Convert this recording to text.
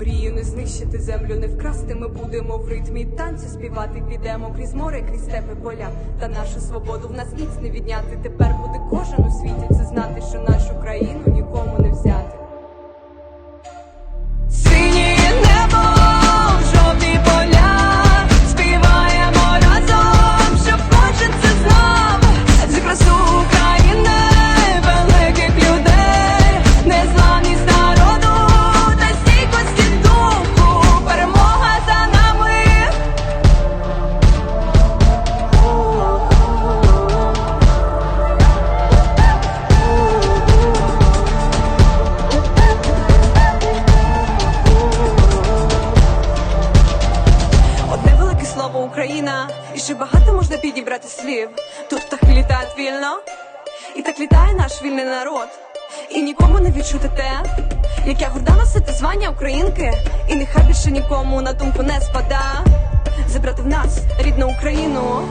Мрію не знищити землю, не вкрасти. Ми будемо в ритмі танцю співати. Підемо крізь море, крізь степи поля. Та нашу свободу в нас ніць не відняти. Тепер буде кожен у світі це знати, що нашу країну Україна, і ще багато можна підібрати слів. Тут птахи літають вільно, і так літає наш вільний народ. І нікому не відчути те, як я горда носити звання українки, і нехай більше нікому на думку не спада. Забрати в нас рідну Україну,